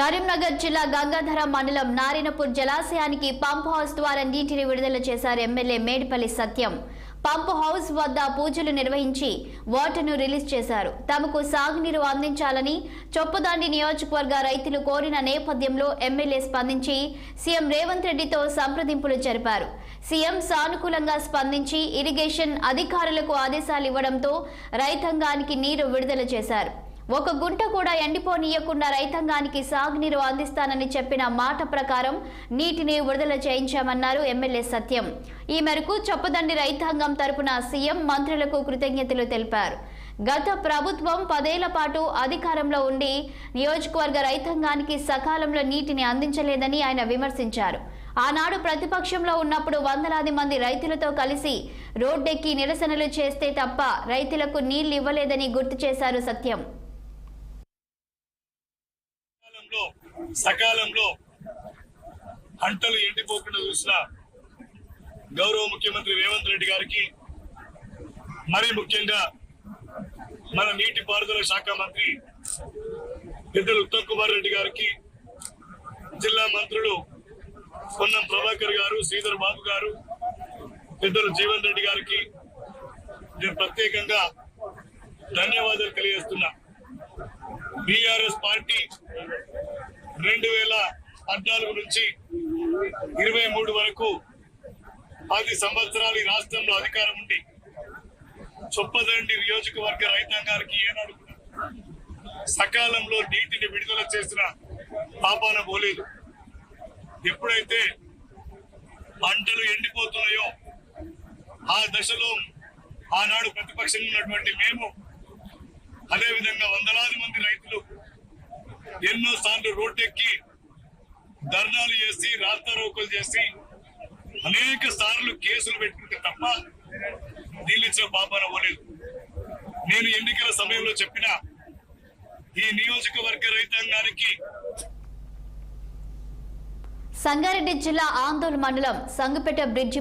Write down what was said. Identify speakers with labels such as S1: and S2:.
S1: కరీంనగర్ జిల్లా గంగాధర మండలం నారినపూర్ జలాశయానికి పంప్ హౌస్ ద్వారా నీటిని విడుదల చేశారు MLA Medipalli Satyam. Pump house వద్ద పూజలు నిర్వహించి వాటర్ను రిలీజ్ చేశారు. తమకు సాగునీరు అందించాలని చొప్పదాండి నియోజకవర్గ రైతులు కోరిన నేపథ్యంలో ఎమ్మెల్యే స్పందించి సీఎం రేవంత్ రెడ్డితో సంప్రదింపులు జరిపారు. సీఎం సానుకూలంగా స్పందించి ఇరిగేషన్ అధికారులకు ఆదేశాలు ఇవ్వడంతో రైతాంగానికి నీరు విడుదల చేశారు. ఒక గుంట కూడా ఎండిపోనీయకుండా రైతాంగానికి సాగునీరు అందిస్తానని చెప్పిన మాట ప్రకారం నీటిని విడుదల చేయించామన్నారు ఎమ్మెల్యే సత్యం. ఈ మేరకు చొప్పదండి రైతాంగం తరపున సీఎం మంత్రులకు కృతజ్ఞతలు తెలిపారు. గత ప్రభుత్వం పదేళ్ళ పాటు అధికారంలో ఉండి నియోజకవర్గ రైతాంగానికి సకాలంలో నీటిని అందించలేదని ఆయన విమర్శించారు. ఆనాడు ప్రతిపక్షంలో ఉన్నప్పుడు వందలాది మంది రైతులతో కలిసి రోడ్డెక్కి నిరసనలు చేస్తే తప్ప రైతులకు నీళ్ళు ఇవ్వలేదని గుర్తు చేశారు సత్యం.
S2: సకాలంలో సకాలంలో పంటలు ఎండిపోకుండా చూసిన గౌరవ ముఖ్యమంత్రి రేవంత్ రెడ్డి గారికి మరి ముఖ్యంగా మన నీటి పారుదల శాఖ మంత్రి పెద్దలు ఉత్తమ్ కుమార్ రెడ్డి గారికి జిల్లా మంత్రులు పొన్నం ప్రభాకర్ గారు శ్రీధర్ బాబు గారు పెద్దలు జీవన్ రెడ్డి గారికి నేను ప్రత్యేకంగా ధన్యవాదాలు తెలియజేస్తున్నా. బీఆర్ఎస్ పార్టీ రెండు వేల పద్నాలుగు నుంచి ఇరవై మూడు వరకు పది సంవత్సరాలు ఈ రాష్ట్రంలో అధికారం ఉండి చొప్పదండి నియోజకవర్గ రైతాంగానికి ఏనాడు సకాలంలో నీటిని విడుదల చేసిన పాపాన పోలేదు. ఎప్పుడైతే పంటలు ఎండిపోతున్నాయో ఆ దశలో ఆనాడు ప్రతిపక్షం ఉన్నటువంటి మేము అదే విధంగా వందలాది మంది రైతులు ఎన్నో సార్లు రోడ్డెక్కి ధర్నాలు చేసి రాస్తారోకలు చేసి అనేక సార్లు కేసులు పెట్టుకుంటే తప్ప నీళ్ళిచ్చిన పాపన అవ్వలేదు నేను ఎన్నికల సమయంలో చెప్పిన ఈ నియోజకవర్గ రైతాంగానికి
S1: సంగారెడ్డి జిల్లా ఆందోళన మండలం సంగపేట బ్రిడ్జి